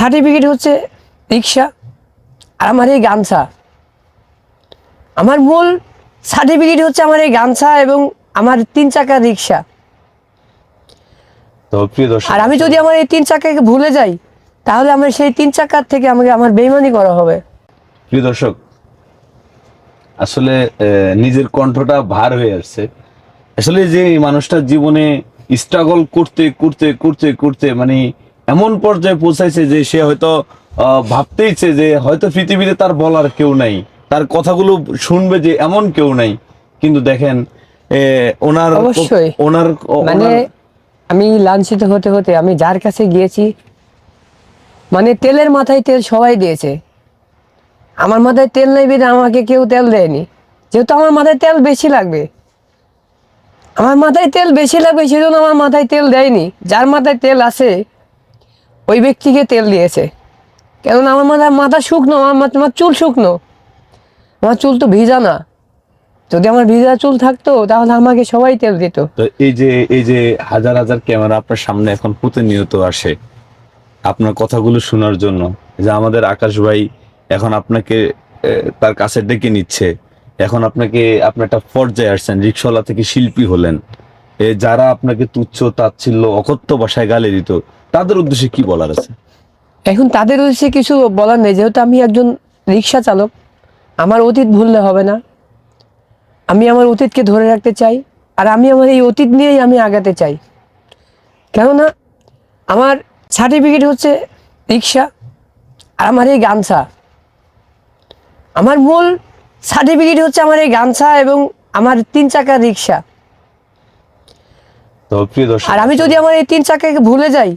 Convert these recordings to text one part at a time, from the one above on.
Certificate হচ্ছে রিক্সা আর আমার এই গামছা। আমার মূল সার্টিফিকেট হচ্ছে আমার এই গামছা এবং আমার তিন চাকার রিক্সা আর আমি যদি আমার এই তিন চাকাকে ভুলে যাই তাহলে আমার সেই তিন চাকার থেকে আমাকে আমার বেইমানি করা হবে। প্রিয় দর্শক আসলে নিজের কণ্ঠটা ভার হয়ে আসছে। আসলে যে এই মানুষটার জীবনে স্ট্রাগল করতে করতে করতে করতে মানে এমন পর্যায়ে পৌঁছাইছে যে সে হয়তো ভাবতেইছে যে হয়তো পৃথিবীতে তার বলার কেউ নাই। তার কথাগুলো শুনবে যে এমন কেউ নাই। কিন্তু দেখেন ওনার অবশ্যই। ওনার মানে আমি লাঞ্ছিত হতে হতে আমি যার কাছে গিয়েছি মানে তেলের মাথায় তেল সবাই দিয়েছে। আমার মাথায় তেল নেই বেঁধে আমাকে কেউ তেল দেয়নি। যেহেতু আমার মাথায় তেল বেশি লাগবে। আমার মাথায় তেল বেশি লাগবে সেজন্য আমার মাথায় তেল দেয়নি। যার মাথায় তেল আছে ওই ব্যক্তিকে তেল দিয়েছে। কেননা আমার মাথায় মাথা শুকনো আমার মাথা আমার চুল শুকনো। আমার চুল তো ভিজা না। যদি আমার ভিজা চুল থাকতো তাহলে আমাকে সবাই তেল দিত। এই যে এই যে হাজার হাজার ক্যামেরা আপনার সামনে এখন প্রতিনিয়ত আসে আপনার কথাগুলো শোনার জন্য। যে আমাদের আকাশ ভাই এখন আপনাকে তার কাছে ডেকে নিচ্ছে। এখন আপনাকে আপনি একটা পর্যায়ে আসছেন রিক্সাওয়ালা থেকে শিল্পী হলেন। এ, যারা আপনাকে তুচ্ছ তাচ্ছিল্য অকথ্য ভাষায় গালি দিত তাদের উদ্দেশ্যে কি বলার আছে? এখন তাদের উদ্দেশ্যে কিছু বলার নেই। যেহেতু আমি একজন রিক্সা চালক আমার অতীত ভুললে হবে না। আমি আমার অতীতকে ধরে রাখতে চাই আর আমি আমার এই অতীত নিয়েই আমি আগাতে চাই। কেননা আমার সার্টিফিকেট হচ্ছে রিক্সা আর আমার এই গামছা। আমার মূল সার্টিফিকেট হচ্ছে আমার এই গামছা এবং আমার তিন চাকার রিক্সা। আর আমি যদি আমার এই তিন চাকাকে ভুলে যাই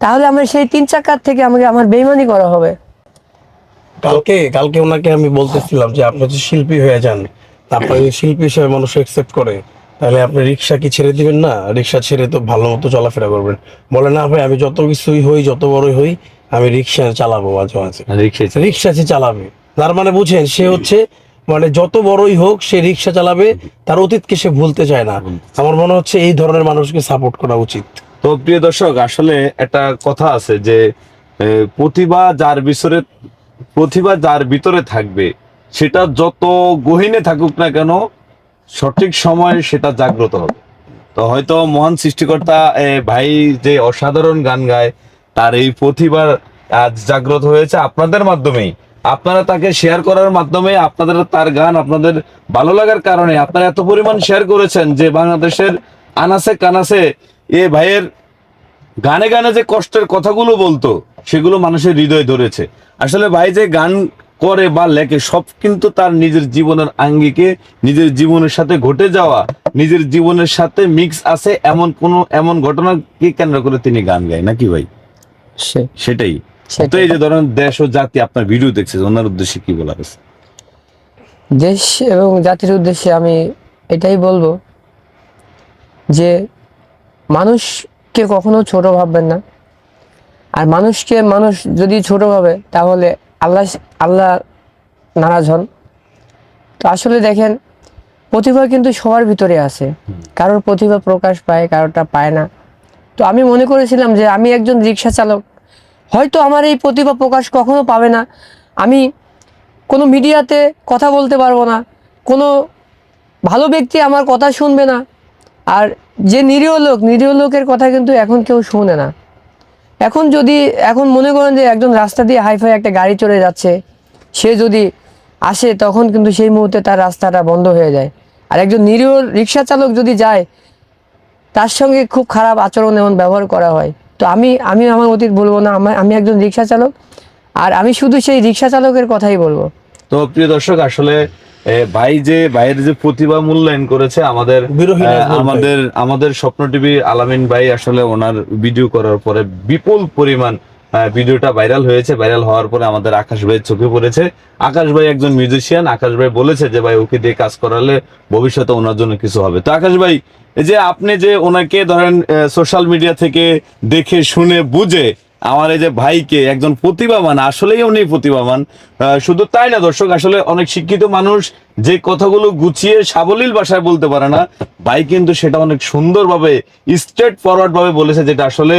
তাহলে আমার সেই তিন চাকার থেকে আমাকে আমার বেইমানি করা হবে। কালকে কালকে ওনাকে আমি বলতেছিলাম যে আপনি যে শিল্পী হয়ে যান আপনার যদি শিল্পী হিসেবে মানুষ একসেপ্ট করে তাহলে আপনি রিক্সা কি ছেড়ে দিবেন না? রিক্সা ছেড়ে তো ভালো মতো চলাফেরা করবেন। বলে না ভাই আমি যত কিছুই হই যত বড়ই হই আমি রিক্সা চালাবো মাঝে মাঝে। রিক্সায় রিক্সা সে চালাবে। তার মানে বুঝেন সে হচ্ছে মানে যত বড়ই হোক সে রিক্সা চালাবে তার অতীতকে সে ভুলতে চায় না। আমার মনে হচ্ছে এই ধরনের মানুষকে সাপোর্ট করা উচিত। তো প্রিয় দর্শক, আসলে একটা কথা আছে যে প্রতিভা যার ভিতরে, প্রতিভা যার ভিতরে থাকবে, সেটা যত গহীনে থাকুক না কেন, সঠিক সময়ে সেটা জাগ্রত হবে। তো হয়তো মহান সৃষ্টিকর্তা ভাই যে অসাধারণ গান গায়, তার এই প্রতিভা আজ জাগ্রত হয়েছে আপনাদের মাধ্যমেই। আপনারা তাকে শেয়ার করার মাধ্যমে আপনাদের তার গান আপনাদের ভালো লাগার কারণে আপনারা এত পরিমাণ শেয়ার করেছেন যে বাংলাদেশের আনাসে কানাসে এ ভাইয়ের গানে গানে যে কষ্টের কথাগুলো বলতো সেগুলো মানুষের হৃদয় ধরেছে। আসলে ভাই যে গান করে বা লেখে সব কিন্তু তার নিজের জীবনের আঙ্গিকে নিজের জীবনের সাথে ঘটে যাওয়া নিজের জীবনের সাথে মিক্স আছে এমন কোন এমন ঘটনাকে কেন্দ্র করে তিনি গান গায় নাকি ভাই? সেটাই। সেটাই। তো এই যে ধরেন দেশ ও জাতি আপনার ভিডিও দেখছে ওনার উদ্দেশ্যে কি বলার আছে? দেশ এবং জাতির উদ্দেশ্যে আমি এটাই বলব যে মানুষকে কখনো ছোট ভাববেন না। আর মানুষকে মানুষ যদি ছোট ভাবে, তাহলে আল্লাহ আল্লাহ নারাজ হন। তো আসলে দেখেন, প্রতিভা কিন্তু সবার ভিতরে আছে। কারোর প্রতিভা প্রকাশ পায়, কারোরটা পায় না। তো আমি মনে করেছিলাম যে আমি একজন রিক্সা চালক, হয়তো আমার এই প্রতিভা প্রকাশ কখনো পাবে না। আমি কোনো মিডিয়াতে কথা বলতে পারব না, কোনো ভালো ব্যক্তি আমার কথা শুনবে না। আর যে নিরীহ লোক, নিরীহ লোকের কথা কিন্তু এখন কেউ শুনে না। এখন যদি, এখন মনে করেন যে একজন রাস্তা দিয়ে হাইফাই একটা গাড়ি চলে যাচ্ছে, সে যদি আসে, তখন কিন্তু সেই মুহূর্তে তার রাস্তাটা বন্ধ হয়ে যায়। আর একজন নিরীহ রিক্সা চালক যদি যায়, তার সঙ্গে খুব খারাপ আচরণ এমন ব্যবহার করা হয়। তো আমি আমি আমার অতীত বলব না আমি একজন রিক্সা চালক, আর আমি শুধু সেই রিক্সা চালকের কথাই বলব। তো প্রিয় দর্শক, আসলে ভাই যে ভাইয়ের যে প্রতিভা মূল্যায়ন করেছে আমাদের। আমাদের আমাদের স্বপ্ন টিভি আলামিন ভাই আসলে ওনার ভিডিও করার পরে বিপুল পরিমাণ ভিডিওটা ভাইরাল হয়েছে। ভাইরাল হওয়ার পরে আমাদের আকাশ ভাই চোখে পড়েছে। আকাশ ভাই একজন মিউজিশিয়ান আকাশ ভাই বলেছে যে ভাই ওকে দিয়ে কাজ করালে ভবিষ্যতে ওনার জন্য কিছু হবে। তো আকাশ ভাই এই যে আপনি যে ওনাকে ধরেন সোশ্যাল মিডিয়া থেকে দেখে শুনে বুঝে আমার এই যে ভাইকে একজন প্রতিভাবান আসলেই উনি প্রতিভাবান। শুধু তাই না দর্শক আসলে অনেক শিক্ষিত মানুষ যে কথাগুলো গুছিয়ে সাবলীল ভাষায় বলতে পারে না ভাই কিন্তু সেটা অনেক সুন্দরভাবে স্ট্রেট ফরওয়ার্ড ভাবে বলেছে যেটা আসলে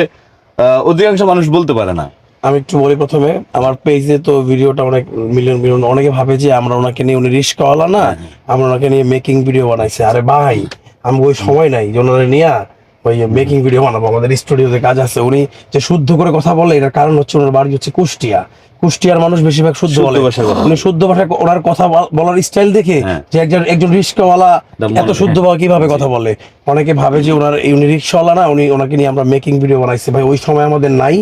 আহ, অধিকাংশ মানুষ বলতে পারে না। আমি একটু বলি প্রথমে আমার পেজে তো ভিডিওটা অনেক মিলিয়ন মিলিয়ন অনেকে ভাবে যে আমরা ওনাকে নিয়ে উনি রিস্কওয়ালা না আমরা ওনাকে নিয়ে মেকিং ভিডিও বানাইছি। আরে ভাই আমি ওই সময় নাই যে ওনারা নিয়ে ওই মেকিং ভিডিও বানাবো আমাদের স্টুডিওতে কাজ আছে। উনি যে শুদ্ধ করে কথা বলে এটার কারণ হচ্ছে ওনার বাড়ি হচ্ছে কুষ্টিয়া। কুষ্টিয়ার মানুষ বেশিরভাগ শুদ্ধ বলে। উনি শুদ্ধ ভাষায় ওনার কথা বলার স্টাইল দেখে হ্যাঁ। যে একজন একজন মনে এত শুদ্ধ ভাবে কীভাবে কথা বলে? অনেকে ভাবে যে ওনার উনি রিক্সাওয়ালা না উনি ওনাকে নিয়ে আমরা মেকিং ভিডিও বানাইছি। ভাই ওই সময় আমাদের নাই।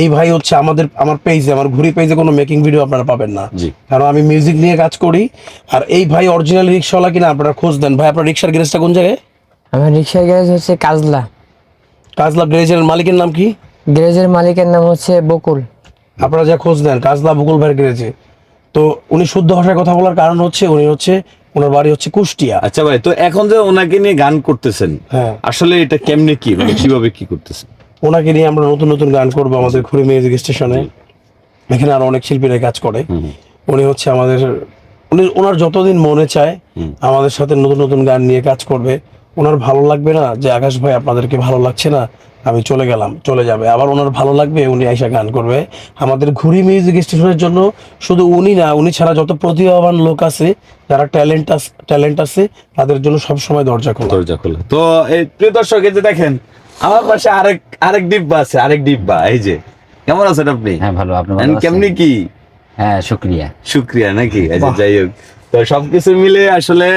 এই ভাই হচ্ছে আমাদের আমার পেজে আমার ঘুরি পেজে কোনো মেকিং ভিডিও আপনারা পাবেন না। কারণ আমি মিউজিক নিয়ে কাজ করি। আর এই ভাই অরিজিনাল রিক্সাওয়ালা কিনা আপনারা খোঁজ দেন। ভাই আপনার রিক্সার গ্যারেজটা কোন জায়গায়? আমার রিক্সা গ্যারেজ হচ্ছে কাজলা। কাজলা গ্যারেজের মালিকের নাম কি? গ্যারেজের মালিকের নাম হচ্ছে বকুল। আপনারা যা খোঁজ দেন কাজলা বকুল ভাইয়ের গ্যারেজে তো উনি শুদ্ধ ভাষায় কথা বলার কারণ হচ্ছে উনি হচ্ছে ওনার বাড়ি হচ্ছে কুষ্টিয়া। আচ্ছা ভাই তো এখন যে ওনাকে নিয়ে গান করতেছেন হ্যাঁ। আসলে এটা কেমনে কি মানে কীভাবে কি করতেছেন? ওনাকে নিয়ে আমরা নতুন নতুন গান করব আমাদের ঘুরি মিউজিক স্টেশনে এখানে আরও অনেক শিল্পীরা কাজ করে। উনি হচ্ছে আমাদের উনি ওনার যতদিন মনে চায় আমাদের সাথে নতুন নতুন গান নিয়ে কাজ করবে। ওনার ভালো লাগবে না যে আকাশ ভাই আপনাদেরকে ভালো লাগছে না আমি চলে গেলাম চলে যাবে। আবার ওনার ভালো লাগবে উনি আইসা গান করবে। আমাদের ঘুরি মিউজিক স্টেশনের জন্য শুধু উনি না উনি ছাড়া যত প্রতিভাবান লোক আছে যারা ট্যালেন্ট ট্যালেন্ট আছে তাদের জন্য সব সময় দরজা খোলা। দরজা খোলা। তো এই প্রিয় দর্শক এই যে দেখেন আমার পাশে আরেক আরেক ডিব্বা আছে আরেক ডিব্বা এই যে। কেমন আছেন আপনি? হ্যাঁ ভালো আপনি ভালো আছেন? কেমনি কি? হ্যাঁ শুক্রিয়া। শুক্রিয়া নাকি? আচ্ছা। যাই হোক। তো সবকিছু মিলে আসলে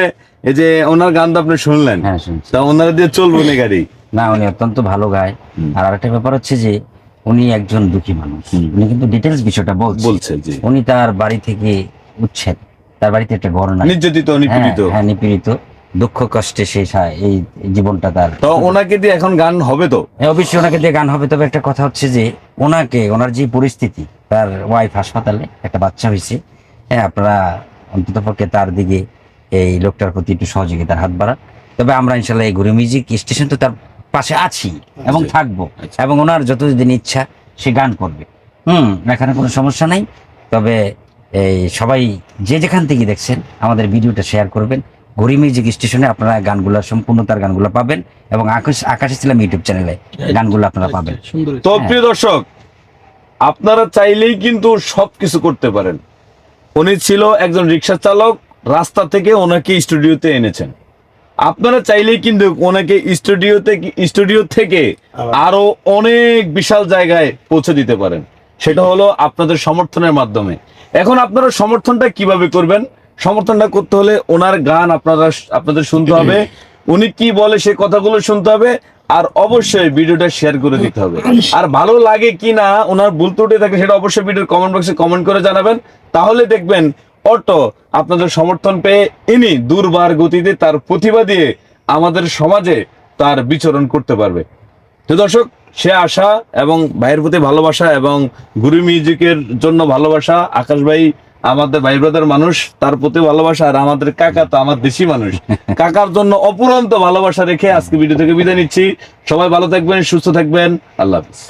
এই যে ওনার গান তো আপনি শুনলেন। হ্যাঁ শুনছি। তা ওনারা দিয়ে চলবো না গাড়ি? না উনি অত্যন্ত ভালো গায়। আর আরেকটা ব্যাপার হচ্ছে যে উনি একজন দুঃখী মানুষ। উনি কিন্তু ডিটেলস বিষয়টা বলছে। বলছে জি। উনি তার বাড়ি থেকে উচ্ছেদ। তার বাড়িতে একটা ঘর নাই। নির্যাতিত হ্যাঁ, নিপীড়িত। হ্যাঁ নিপীড়িত। দুঃখ কষ্টে শেষ সা- এই জীবনটা তার। তো ওনাকে দিয়ে এখন গান হবে তো? হ্যাঁ, অবশ্যই ওনাকে দিয়ে গান হবে। তবে একটা কথা হচ্ছে যে ওনাকে ওনার যে পরিস্থিতি তার ওয়াইফ হাসপাতালে একটা বাচ্চা হয়েছে। হ্যাঁ আপনারা অন্তত পক্ষে তার দিকে এই লোকটার প্রতি একটু সহযোগিতার হাত বাড়ান। তবে আমরা ইনশাল্লাহ এই ঘুরে মিউজিক স্টেশন তো তার পাশে আছি এবং আচ্ছা। থাকব আচ্ছা। এবং ওনার যতদিন ইচ্ছা সে গান করবে। হুম এখানে কোনো সমস্যা নাই। তবে এই সবাই যে যেখান থেকে দেখছেন আমাদের ভিডিওটা শেয়ার করবেন। ঘড়ি মিউজিক স্টেশনে আপনারা গানগুলো সম্পূর্ণ তার গানগুলো পাবেন এবং আকাশ আকাশে ছিলাম ইউটিউব চ্যানেলে গানগুলো আপনারা পাবেন। তো প্রিয় দর্শক আপনারা চাইলেই কিন্তু সবকিছু করতে পারেন। উনি ছিল একজন রিক্সা চালক রাস্তা থেকে ওনাকে স্টুডিওতে এনেছেন। আপনারা চাইলেই কিন্তু ওনাকে স্টুডিওতে স্টুডিও থেকে আরও অনেক বিশাল জায়গায় পৌঁছে দিতে পারেন। সেটা হলো আপনাদের সমর্থনের মাধ্যমে। এখন আপনারা সমর্থনটা কীভাবে করবেন? সমর্থনটা করতে হলে ওনার গান আপনারা আপনাদের শুনতে হবে। উনি কি বলে সে কথাগুলো শুনতে হবে। আর অবশ্যই ভিডিওটা শেয়ার করে দিতে হবে। আর ভালো লাগে কি না ওনার ভুল ত্রুটি থাকে সেটা অবশ্যই ভিডিওর কমেন্ট বক্সে কমেন্ট করে জানাবেন। তাহলে দেখবেন অটো আপনাদের সমর্থন পেয়ে ইনি দুর্বার গতিতে তার প্রতিভা দিয়ে আমাদের সমাজে তার বিচরণ করতে পারবে। তো দর্শক সে আশা এবং ভাইয়ের প্রতি ভালোবাসা এবং গুরু মিউজিকের জন্য ভালোবাসা আকাশ ভাই আমাদের ভাই ব্রাদার মানুষ তার প্রতি ভালোবাসা আর আমাদের কাকা তো আমার দেশি মানুষ। কাকার জন্য অপুরন্ত ভালোবাসা রেখে আজকে ভিডিও থেকে বিদায় নিচ্ছি। সবাই ভালো থাকবেন সুস্থ থাকবেন। আল্লাহ হাফিজ।